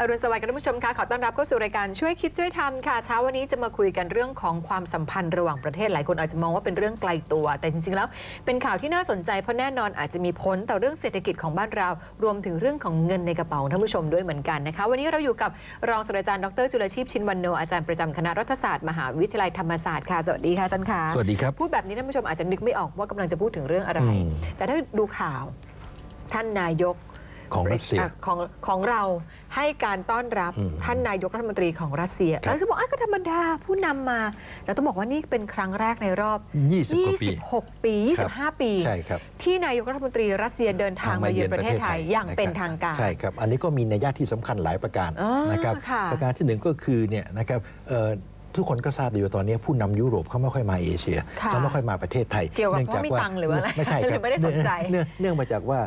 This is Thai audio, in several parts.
อรุณสวัสดิ์ค่ะท่านผู้ชมค่ะขอต้อนรับเข้าสู่รายการช่วยคิดช่วยทำค่ะเช้าวันนี้จะมาคุยกันเรื่องของความสัมพันธ์ระหว่างประเทศหลายคนอาจจะมองว่าเป็นเรื่องไกลตัว แต่จริงๆแล้วเป็นข่าวที่น่าสนใจเพราะแน่นอนอาจจะมีผลต่อเรื่องเศรษฐกิจของบ้านเรา รวมถึงเรื่องของเงินในกระเป๋าของท่านผู้ชมด้วยเหมือนกันนะคะ วันนี้เราอยู่กับรองศาสตราจารย์ดรจุลชีพชินวันโนอาจารย์ประจำคณะรัฐศาสตร์มหาวิทยาลัยธรรมศาสตร์ค่ะสวัสดีค่ะอาจารย์ค่ะสวัสดีครับพูดแบบนี้ท่านผู้ชมอาจจะนึกไม่ออกว่ากำลังจะพูดถึงเรื่องอะไรอืมแต่ถ้าดูข่าวท่านนายก ของรัสเซีย อะของของเราให้การต้อนรับอืม ท่านนายกรัฐมนตรีของรัสเซียครับแล้วจะบอกอ้าวก็ธรรมดาผู้นำมาแต่ต้องบอกว่านี่เป็นครั้งแรกในรอบ 20กว่าปี 26 ปี ครับ 25 ปี ใช่ครับที่นายกรัฐมนตรีรัสเซียเดินทางมาเยือนประเทศไทยอย่างเป็นทางการ ใช่ครับ อันนี้ก็มีนัยยะที่สำคัญหลายประการอ๋อนะครับ ค่ะประการที่หนึ่งก็คือเนี่ยนะครับเอ่อ ทุกคนก็ทราบดีว่าตอนนี้ผู้นำยุโรปเขาไม่ค่อยมาเอเชียค่ะเขาไม่ค่อยมาประเทศไทยเกี่ยวกับนื่องเพราะมีตังค์หรือว่าอะไรไม่ใช่คหรืรับอไม่ได้สนใจเนื่องเนื่องมาจากว่า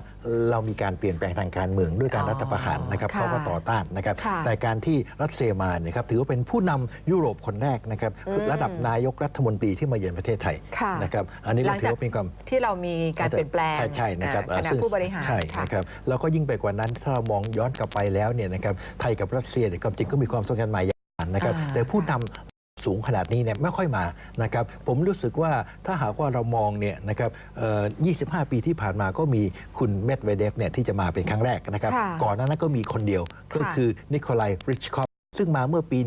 เรามีการเปลี่ยนแปลงทางการเมืองด้วยการอ๋อรัฐประหารนะครับค่ะเขาก็ต่อต้านนะครับค่ะแต่การที่รัสเซียมาเนี่ยครับถือว่าเป็นผู้นำยุโรปคนแรกนะครับอืมระดับนายกรัฐมนตรีที่มาเยือนประเทศไทยค่ะนะครับอันนี้หลัก็งถืจากอว่าเป็นความที่เรามีการเปลี่ยนแปลงใช่ใช่นะครับอ่าคณะซึ่งผู้บริหารใช่ค่ะนะครับแล้วก็ยิ่งไปกว่านั้นถ้าเรามองย้อนกลับไปแล้วเนี่ยนะครับไทยกับรัสเซียเนี่ยความจริงก็มีความสัมพันธ์มายาวนานนะครับอ่าแต่ผู้นำ สูงขนาดนี้เนี่ยไม่ค่อยมานะครับผมรู้สึกว่าถ้าหากว่าเรามองเนี่ยนะครับเอ่อ25 ปีที่ผ่านมาก็มีคุณเมดเวเดฟเนี่ยที่จะมาเป็นครั้งแรกนะครับค่ะก่อนหนานั้นก็มีคนเดียวก็ค่ะคือนิโคลายริชคอฟ ซึ่งมาเมื่อปี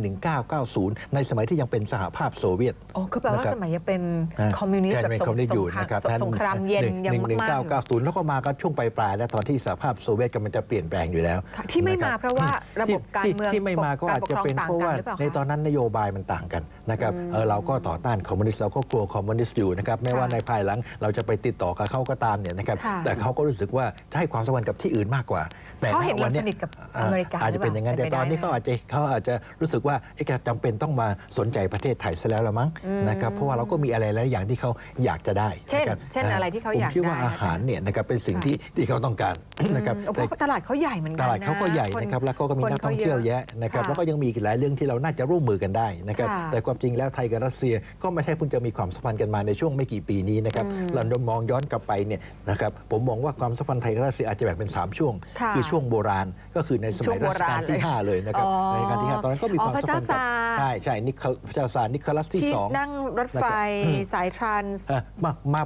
1990 ในสมัยที่ยังเป็นสหภาพโซเวียต โอ้ก็แปลว่านะครับ สมัยยังเป็นอ่าคอมมิวนิสต์แกแบบเป็นสคอมงมิวนิสต์อยู่สงครามนะครับสงครามเย็นยังหนึ่งหนึ่งมากเก้าๆอยู่เก้าศูนย์แล้วก็มาก็ช่วงปลายๆแล้วตอนที่สหภาพโซเวียตกำลังจะเปลี่ยนแปลงอยู่แล้วค่ะที่ไม่มานะครับเพราะว่าระบบการที่เมืองที่ไม่มาก็อาจจะเป็นกเพราะว่าปกคองต่งกันหรือเปล่าในคะตอนนั้นนโยบายมันต่างกันนะครับอืมเออเราก็ต่อต้านคอมมิวนิสต์เราก็กลัวคอมมิวนิสต์อยู่นะครับแม้ว่าค่ะในภายหลังเราจะไปติดต่อกับเขาก็ตามเนี่ยนะครับค่ะ แต่เขาก็รู้สึกว่าจะให้ความสำคัญกับที่อื่นมากกว่า แต่เขาเห็นณวัเรายสนิทกับอเมริกาอาจจะเป็นอย่างนั้นหรือแต่เปล่าตอนนี้เป็นเขาไปได้อาจจะเขาอาจจะรู้สึกว่าเอ๊ะจำเป็นต้องมาสนใจประเทศไทยซะแล้วละมั้งอืมนะครับเพราะว่าเราก็มีอะไรหลายอย่างที่เขาอยากจะได้เช่นนะครับเช่นอะไรที่เขาอยากผมคิดว่าได้อาหารเนี่ยนะครับเป็นสิ่งค่ะที่ที่เขาต้องการนะครับอืมโอ้เพแต่ราะตลาดเขาใหญ่เหมือนกัตนลาดเขาก็ใหญ่คนะครับแล้วก็มีคนนักท่องเที่ยวขาแยะนะครับค่ะแล้วก็ยังมีอีกหลายเรื่องที่เราน่าจะร่วมมือกันได้นะครับค่ะแต่ความจริงแล้วไทยกับรัสเซียก็ไม่ใช่เพิ่งจะมีความสัมพันธ์กันมาในช่วงไม่กี่ปีนี้นะครับอืมเรามองย้อนกลับไปเนี่ยนะครับผมมองว่าความสัมพันธ์ไทยกับรัสเซียอาจจะแบ่งเป็น3ช่วงค่ะอช่วงโบราณก็คือในสช่มัวยงรัโบชราณกาลที่เลย5เลยนะครับอ๋อ ในรัชกาลที่ห้าตอนนั้นก็มีอ๋อความสัมพันธ์พระเจ้ากับซาร์ใช่ใช่นิโคลพระเจ้าซาร์นิโคลัสที่ที่สองนั่งรถไฟอืมสายทรานส์เอ่อมามา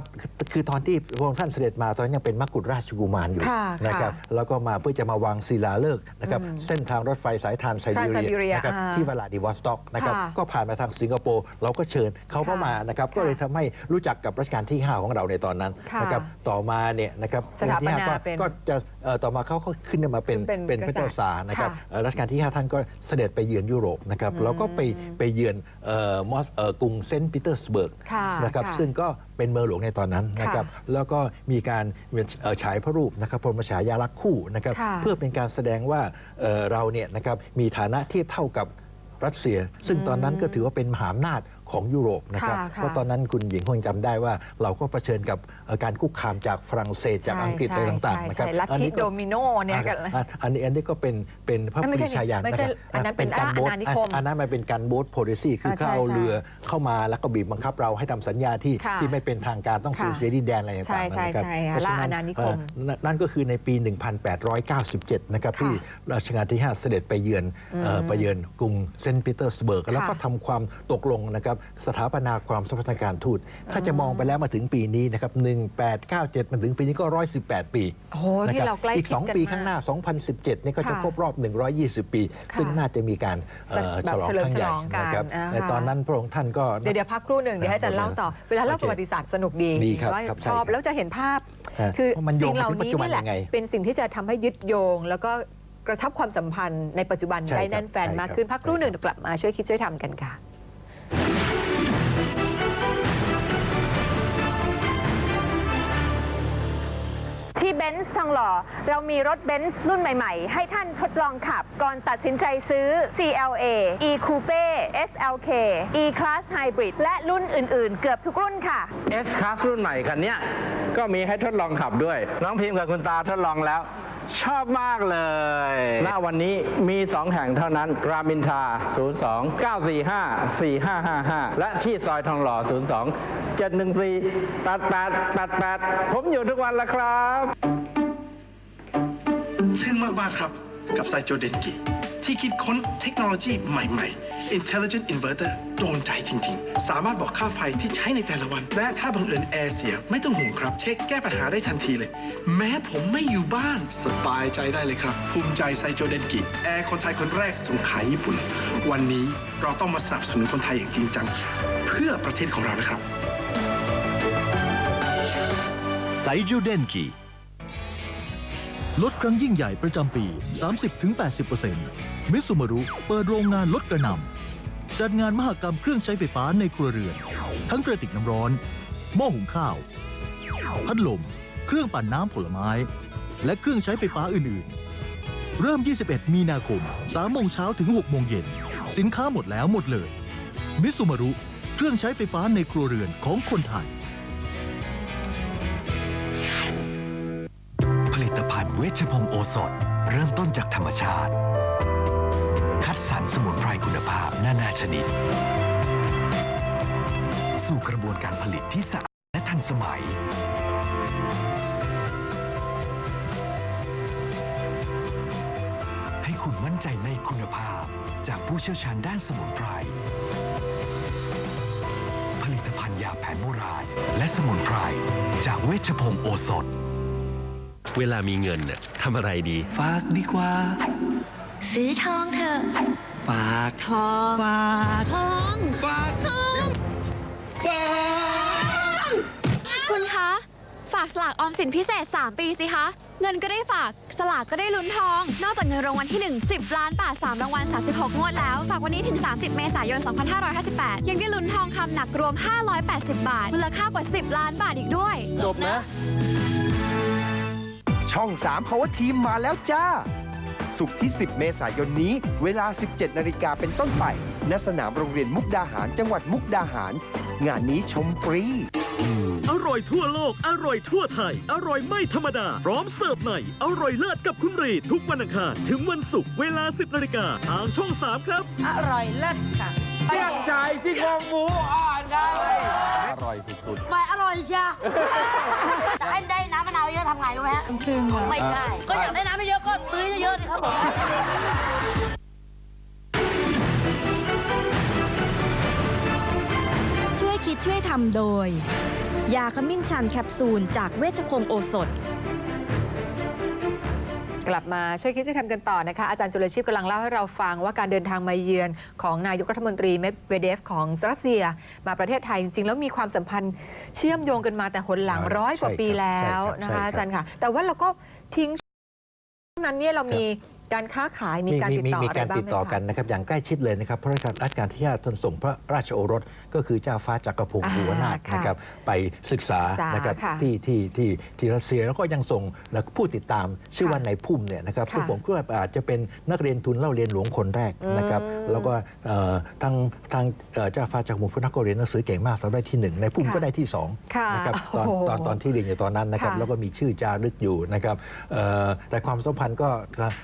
คือตอนที่พระองค์ท่านเสด็จมาตอนนั้นยังเป็นมกุฎราชกุมารอยู่ค่ะนะครับค่ะแล้วก็มาเพื่อจะมาวางศิลาฤกษ์นะครับอืมเส้นทางรถไฟสายทรานไซบี Trans-Siberia เรียนะครับอ่าที่วลาดิวอสต็อกนะครับค่ะก็ผ่านมาทางสิงคโปร์เราก็เชิญเขาก็ค่ะมานะครับก็ค่ะเลยทำให้รู้จักกับรัชกาลที่ 5 ของเราในตอนนั้นค่ะนะครับต่อมาเนี่ยนะครับสถาปนาที่ห้ก็เป็นก็จะเอ่อต่อมาเขาก็ขึ้นมาเป็นเป็นเป็นพระเจ้าซาร์นะครับค่ะเอ่อรัชกาลที่5ท่านก็เสด็จไปเยือนยุโรปนะครับแล้วก็ไปไปเยือนเอ่อมอสเอ่อกรุงเซนต์ปีเตอร์สเบิร์กค่ะนะครับค่ะซึ่งก็เป็นเมืองหลวงในตอนนั้นนะครับค่ะแล้วก็มีการเอ่อฉายพระรูปนะครับพระบรมฉายาลักษณ์คู่นะครับค่ะ เพื่อเป็นการแสดงว่าเอ่อเราเนี่ยนะครับมีฐานะเทียบเท่ากับรัสเซีย ซึ่งตอนนั้นก็ถือว่าเป็นมหาอำนาจ ของยุโรปนะครับค่ะค่ะเพราะตอนนั้นคุณหญิงคงจำได้ว่าเราก็เผชิญกับเอ่อการคุกคามจากฝรั่งเศสจากอังกฤษอะไรต่างๆนะครับใช่ลัทอันธินี้ก็โดมิโนเนี่ยกันอะอันนี้อันนี้ก็เป็นเป็นพระเอ้ยไม่ปใช่รีชาญาณไม่นะใช่ครับอันนั้นเป็นการโบ๊ทอาณานิคมอันนั้นมันเป็นการโบ๊ทโพลิซีคืออ่าใช่เขาเอาใช่เรือเข้ามาแล้วก็บีบบังคับเราให้ทำสัญญาที่ค่ะที่ไม่เป็นทางการต้องสูญค่ะเสียดินแดนอะไรต่างๆใช่ใช่นะครับใช่ค่ะเพราะฉะล่าอาณานิคมเอ่อนั่นนั่นก็คือในปี 1897 นะครับค่ะที่รัชกาลที่ 5 เสด็จไปเยือนเอ่ออืมไปเยือนกรุงเซนต์ปีเตอร์สเบิร์กแล้วก็ค่ะทำความตกลงนะครับสถาปนาความสัมพันธ์ทางการทูต ถ้าจะมองไปแล้วมาถึงปีนี้นะครับ1897มาถึงปีนี้ก็ 118 ปีโอ้โหนะที่ครับเราใกล้อีกชิดกัน2ปีมากข้างหน้า 2017 นี่ก็จะค่ะครบรอบ 120 ปีค่ะซึ่งน่าจะมีการเอ่อแบบฉลองเฉลิมครั้งใหญ่ฉลองกันนะครับอ่าในตอนนั้นพระองค์ท่านก็เดี๋ยวเดี๋ยวพักครู่หนึ่งเดี๋ยวให้อาจารย์เล่าต่อ เวลาเล่าโอเคประวัติศาสตร์สนุกดีดีครับว่าครับใช่ชอบครับแล้วจะเห็นภาพฮะคือว่ามันโยสิ่งงเหล่ามาถึงปัจนี้จุบันนี่แหละยังไงเป็นสิ่งที่จะทำให้ยึดโยง แล้วก็กระชับความสัมพันธ์ในปัจจุบันใช่ได้ครับแน่นแฟนใช่มากครับขึ้นพักครู่ใช่หนึ่งครับเดี๋ยวกลับมาช่วยคิดช่วยทำกันค่ะ ที่เบนซ์ทองหล่อ เรามีรถเบนซ์รุ่นใหม่ๆ ให้ท่านทดลองขับ ก่อนตัดสินใจซื้อ CLA E Coupe SLK E Class Hybrid และรุ่นอื่นๆ เกือบทุกรุ่นค่ะ S Class รุ่นใหม่คันเนี้ยก็มีให้ทดลองขับด้วย น้องพิมพ์กับคุณตาทดลองแล้ว ชอบมากเลย ณวันนี้มี 2 แห่งเท่านั้นรามินทรา02 945 4555 และที่ซอยทองหล่อ 02 714 8888 ผมอยู่ทุกวันแล้วครับ ทึ่งมากๆครับ กับไซโจเดนกิ ที่คิดค้นเทคโนโลยีใหม่ๆ Intelligent Inverter โดนใจจริง ๆ สามารถบอกค่าไฟที่ใช้ในแต่ละวัน และถ้าบังเอิญแอร์เสีย ไม่ต้องห่วงครับ เช็คแก้ปัญหาได้ทันทีเลย แม้ผมไม่อยู่บ้านสบายใจได้เลยครับ ภูมิใจไซโจเดนกิ แอร์คนไทยคนแรกส่งขายญี่ปุ่น วันนี้เราต้องมาสนับสนุนคนไทยอย่างจริงจัง เพื่อประเทศของเรานะครับไซโจเดนกิลดครั้งยิ่งใหญ่ประจำปี 30-80% มิสุมารุเปิดโรงงานลดกระหนำจัดงานมหกรรมเครื่องใช้ไฟฟ้าในครัวเรือน ทั้งกระติกน้ำร้อน หม้อหุงข้าว พัดลม เครื่องปั่นน้ำผลไม้ และเครื่องใช้ไฟฟ้าอื่นๆ เริ่ม 21 มีนาคม 3 โมงเช้าถึง 6 โมงเย็น สินค้าหมดแล้วหมดเลย มิสุมารุ เครื่องใช้ไฟฟ้าในครัวเรือนของคนไทย ผลิตภัณฑ์เวชพงโอสถ เริ่มต้นจากธรรมชาติ สรรสมุนไพรคุณภาพนานาชนิด สู่กระบวนการผลิตที่สะอาดและทันสมัย ให้คุณมั่นใจในคุณภาพจากผู้เชี่ยวชาญด้านสมุนไพร ผลิตภัณฑ์ยาแผนโบราณ และสมุนไพร จากเวชพงศ์โอสถ เวลามีเงินน่ะทำอะไรดี ฝากดีกว่า ซื้อทองเถอะ ฝากทองฝากทองฝากทองคุณคะ ฝากสลากออมสินพิเศษ 3 ปีสิคะ เงินก็ได้ฝากสลากก็ได้ลุ้นทอง นอกจากเงินรางวัลที่ 1 10 ล้านบาท3รางวัล 36 งวดแล้ว ฝากวันนี้ถึง 30 เมษายน 2558 ยังได้ลุ้นทองคำหนักรวม 580 บาท มูลค่ากว่า 10 ล้านบาทอีกด้วย จบนะ ช่อง 3 Power Team มาแล้วจ้า สุกร์ที่ 10 เมษายนนี้ เวลา 17 นาฬิกาเป็นต้นไป ณ สนามโรงเรียนมุกดาหาร จังหวัดมุกดาหาร งานนี้ชมฟรี อร่อยทั่วโลก อร่อยทั่วไทย อร่อยไม่ธรรมดา พร้อมเสิร์ฟใหม่ อร่อยเลิศกับคุณรีดทุกวันอังคารถึงวันศุกร์เวลา 10 นาฬิกาทางช่อง 3 ครับ อร่อยเลิศค่ะเยี่ยมใจที่โครงหมูอ่อนได้อร่อยสุดไม่อร่อยจ้ะแต่ให้ได้น้ำมะนาว เยอะทำไงรู้ไหมฮะไม่ได้ก็อยากได้น้ำไม่เยอะก็ซื้อเยอะๆดิครับผมช่วยคิดช่วยทำโดย ยาขมิ้นชันแคปซูลจากเวชพงศ์โอสถ กลับมาช่วยคิดช่วยทำกันต่อนะคะ อาจารย์จุลชีพกำลังเล่าให้เราฟังว่าการเดินทางมาเยือนของนายกรัฐมนตรีเมดเวเดฟของรัสเซีย มาประเทศไทยจริงๆ แล้วมีความสัมพันธ์เชื่อมโยงกันมาแต่หนหลังอ่าร้อยกว่าใช่ปีครับแล้วใช่ครับนะคะใช่ครับอาจารย์ค่ะ แต่ว่าเราก็ทิ้งช่วงนั้นเนี่ยเรามี การค้าขายมีการติดต่อมีอะไรการบ้างติดไหมต่อกัคะนนะครับอย่างใกล้ชิดเลยนะครับเพราะราชการรัชกาลที่ห้าท่านส่งพระราชโอรสก็คือเจ้าฟ้าจักรพงศ์อ่าภูวนาถค่ะนะครับไปศึกษาศึกษานนะครับค่ะที่ที่ที่ที่รัสเซียแล้วก็ยังส่งผู้ติดตามชื่อว่าค่ะนายพุ่มเนี่ยนะครับค่ะซึ่งผมคิดว่าอาจจะเป็นนักเรียนทุนเล่าเรียนหลวงคนแรกนะครับอืมแล้วก็เอ่อทางทางเอ่อเจ้าฟ้าจักรพงศ์ภูวนาถก็เรียนหนังสือเก่งมากตอนได้ที่หนึ่งนายพุ่มค่ะก็ได้ที่สองค่ะนะครับตอนโอ้โหตอนตอนที่เรียนอยู่ตอนนั้นนะครับค่ะแล้วก็มีชื่อจารึกอยู่นะครับเอ่อแต่ความสัมพันธ์ก็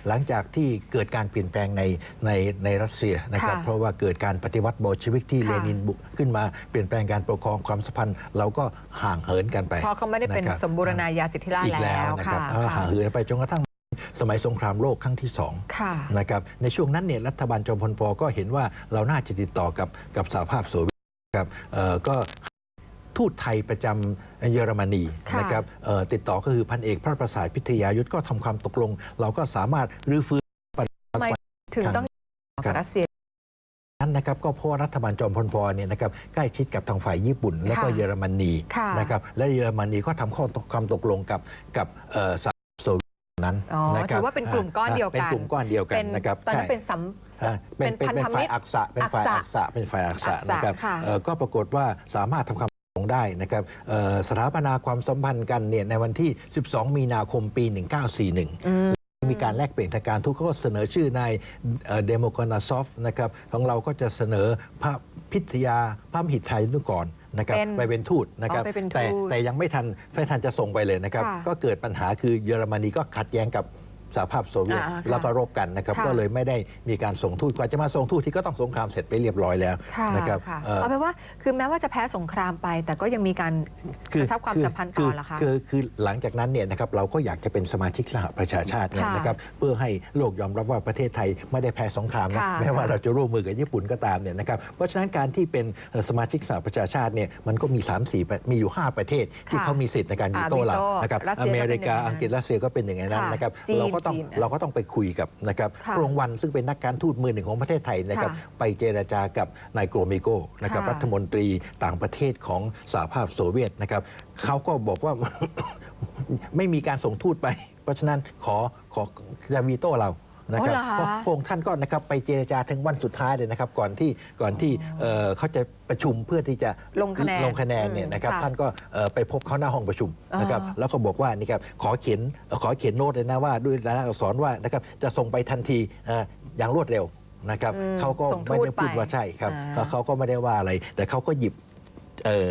หลังจากที่เกิดการเปลี่ยนแปลงในในในรัสเซียนะครับ ค่ะเพราะว่าเกิดการปฏิวัติโบลชีวิกที่ค่ะเลนินบุกขึ้นมาเปลี่ยนแปลงการปกครองความสัมพันธ์ เราก็ห่างเหินกันไปเพราะเขาไม่ได้เป็นนะครับสมบูรณาญาสิทธิราชอีกแล้แล้ววนะครัค่ะบเออห่างเหินไปจนกระทั่งสมัยสงครามโลกครั้งที่สอง ค่ะ นะครับในช่วงนั้นเนี่ยรัฐบาลจอมพลปก็เห็นว่าเราน่าจะติดต่อกับกับสหภาพโซเวียตนะครับเอ่อก็ทูตไทยประจำ เยอรมนีค่ะนะครับเอ่อติดต่อก็คือพันเอกพระประสาทพิทยายุทธก็ทำความตกลง เราก็สามารถรื้อฟื้นทำไมถึงต้องครักับบรัสเซียนั้นนะครับก็เพราะว่ารัฐบาลจอมพลปเนี่ยนะครับใกล้ชิดกับทางฝ่ายญี่ปุ่น แล้วก็ค่ะเยอรมนีค่ะนะครับและเยอรมนีก็ทำข้อตกความตกลงกับกับเอ่อสหภาพโซเวียตนั้นอ๋อนะครับถือว่าเป็นกลุ่มก้อนเดียวกันเป็นกลุ่มก้อนเดียวกันเป็นนะครับตอนนั้นใช่เป็นสัมอ่าเป็นเป็นพันเป็นธฝ่ามิยตรอักษะเป็นฝ่ายอัอักกษะษะเป็นฝ่ายอักษะอักษะนะครับค่ะเอ่อก็ปรากฏว่าสามารถทำความตกลง ได้นะครับเอ่อสถาปนาความสัมพันธ์กันเนี่ยในวันที่ 12 มีนาคมปี 1941อืมมีการแลกเปลี่ยนทางการทูตเขาก็เสนอชื่อนายเดโมคอนาซอฟนะครับของเราก็จะเสนอพระพิทยาพระมหิทไทยนุก่อนนะครับเป็นไปเป็นทูตนะครับอ๋อไปเป็นทูตแต่แต่ยังไม่ทันไม่ทันจะส่งไปเลยนะครับค่ะก็เกิดปัญหาคือเยอรมนีก็ขัดแย้งกับ สหภาพโซเวียตอ่าค่ะแล้วก็รบกันนะครับ ค่ะ ก็เลยไม่ได้มีการส่งทูตกว่าจะมาส่งทูตที่ก็ต้องสงครามเสร็จไปเรียบร้อยแล้วค่ะนะครับค่ะเอ่อ เอาเป็นว่าคือแม้ว่าจะแพ้สงครามไป แต่ก็ยังมีการกระชับความสัมพันธ์ต่อเหรอคะ คือคือหลังจากนั้นเนี่ยนะครับเราก็อยากจะเป็นสมาชิกสหประชาชาติเนี่ยค่ะนะครับเพื่อให้โลกยอมรับว่าประเทศไทยไม่ได้แพ้สงครามนะค่ะแม้ว่าเราจะร่วมมือกับญี่ปุ่นก็ตามเนี่ยนะครับเพราะฉะนั้นการที่เป็นเอ่อสมาชิกสหประชาชาติเนี่ยมันก็มี 3 4ประมีอยู่ 5 ประเทศที่ค่ะเขามีสิทธิ์ในการวีอ่าโต้เราวีโต้นะครับรัสเซีอยก็เมเป็นริกาหนึ่งในนั้นอังกฤษรัสเซียก็เป็นอย่างนั้นค่ะนะครับจีนเราก็ต้องจีนเราก็ต้องไปคุยกับนะครับค่ะพระองค์วันซึ่งเป็นนักการทูตมือหนึ่งของประเทศไทยนะครับค่ะไปเจรจากับนายโกรมิโกนะครับค่ะรัฐมนตรีต่างประเทศของสหภาพโซเวียตนะครับเขาก็บอกว่าไม่มีการส่งทูตไป เพราะฉะนั้นขอขอจะวีโต้เรา นะครับอ๋อเหรอคะเพราะพระองค์ท่านก็นะครับไปเจรจาถึงวันสุดท้ายเลยนะครับ ก่อนที่ก่อนที่เอ่อเขาจะประชุมเพื่อที่จะลงคะแนนลงคะแนนเนี่ยนะครับอืมค่ะท่านก็เอ่อไปพบเขาหน้าห้องประชุมนะครับอ๋อแล้วก็บอกว่านี่ครับขอเขียนขอเขียนโน้ตเลยนะว่าด้วยลายลักษณ์อักษรว่านะครับจะส่งไปทันทีเอ่ออย่างรวดเร็วนะครับอืมเขาก็ส่งทูตไม่ได้พูดว่าไปใช่ครับอ่าแล้วเขาก็ไม่ได้ว่าอะไร แต่เขาก็หยิบเอ่อ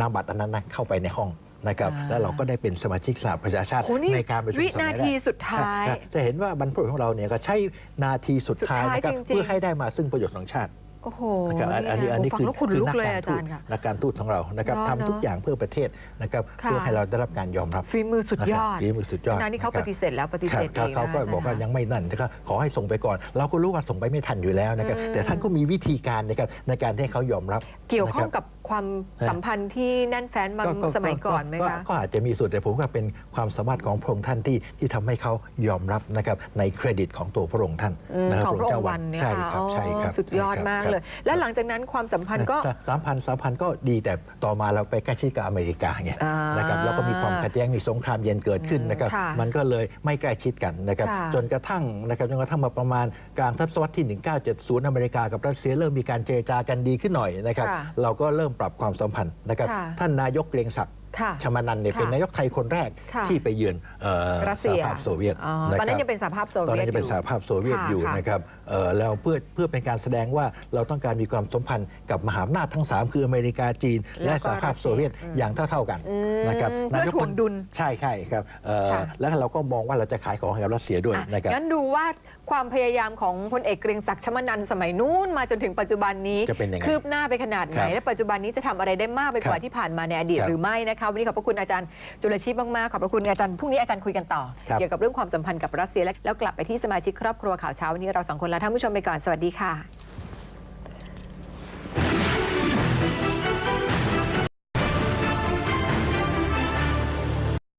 นามบัตรอันนั้นนะเข้าไปในห้อง นะครับอ่าแล้วเราก็ได้เป็นสมาชิกสหประชาชาติโหนี่ในการประชุมวิสมัยนาแรกทีสุดท้ายครับจะเห็นว่าบรรพบุรุษของเราเนี่ยก็ใช้นาทีสุดท้ายสุดท้ายนะครับจริงๆเพื่อให้ได้มาซึ่งประโยชน์ของชาติโอ้โหนะครับอันอันนี้ะอันนี้ฟังคือแล้วขนคือลุกนักเลยการอาทูจาตรย์ค่ะนักการทูตของเรานะครับเนอะทำทุกเนอะอย่างเพื่อประเทศนะครับค่ะเพื่อให้เราได้รับการยอมรับฝีมือสุดยอดนะครับฝีมือสุดยอดนานนี้เขาะปครับฏิเสธแล้วปฏิเสธครับเองเขาก็นะบอกว่าอาจารย์ยังไม่นั่นนะครับขอให้ส่งไปก่อน เราก็รู้ว่าส่งไปไม่ทันอยู่แล้วนะครับอืมแต่ท่านก็มีวิธีการนะครับในการให้เขายอมรับ เกี่ยวข้องนะคกับ ความสัมพันธ์ที่แน่นแฟ้นมาก็สมัยก่อนไหมก็คะก็อาจจะมีส่วนแต่ผมว่าเป็นความสามารถของพระองค์ท่านที่ที่ทำให้เขายอมรับนะครับในเครดิตของตัวพระองค์ท่านอืมนะคบของพระองเจ้าค์วันเนี่ยใช่ค่ะครับใช่ครับอ๋อสุดยอดใช่ครับมากครับเลย และหลังจากนั้นความสัมพันธ์ก็สามพันสามพันก็ดีแต่ต่อมาเราไปใกล้ชิดกับอเมริกาไงอ่านนะครับแล้วก็มีความขัดแย้งมีสงครามเย็นเกิดขึ้นนะครับค่ะมันก็เลยไม่ใกล้ชิดกันนะครับค่ะจนกระทั่งนะครับจนกระทั่งมาประมาณกลางทศวรรษที่ 1970 อเมริกากับรัสเซียเริ่มมีการเจรจากันดีขึ้นหน่อยนะครับค่ะเราก็เริ่มปรับความสัมพันธ์นะครับค่ะท่านนายกเกรียงศักดิ์ค่ะ ชมานันท์เนี่ยค่ะเป็นนายกไทยคนแรกค่ะที่ไปเยือนเอ่อรัสเซียสหภาพโซเวียตอ๋อนะตอนนั้นครับยังเป็นสหภาพโซตอนเวียนั้ตนจะเป็นอยู่สหภาพโซเวียตค่ะอยู่ค่ะนะครับเอ่อแล้วเพื่อเพื่อเป็นการแสดงว่าเราต้องการมีความสัมพันธ์กับมหาอำนาจทั้ง 3 คืออเมริกาจีน และแล้วก็สหภาพโซเวียตรัสเซียอืมอย่างเท่า ๆกันอืมนะครับเพื่อถ่วงดุลใช่ใช่ครับเอ่อค่ะแล้วเราก็มองว่าเราจะขายของให้กับรัสเซียด้วยอะนะครับงั้นดูว่าความพยายามของพลเอกเกรียงศักดิ์ชมนันท์สมัยนู้นมาจนถึงปัจจุบันนี้จะเป็นยังไงคืบหน้าไปขนาดไหนครับและปัจจุบันนี้จะทำอะไรได้มากไปกว่าครับที่ผ่านมาในอดีตครับหรือไม่นะคะวันนี้ขอบพระคุณอาจารย์จุลชีพมากๆขอบพระคุณอาจารย์พรุ่งนี้อาจารย์คุยกันต่อครับเกี่ยวกับเรื่องความสัมพันธ์กับรัสเซียและแล้วกลับไปที่สมาชิกครอบครัวข่าวเช้าวันนี้เราสองคนลาท่านผู้ชมไปก่อนสวัสดีค่ะ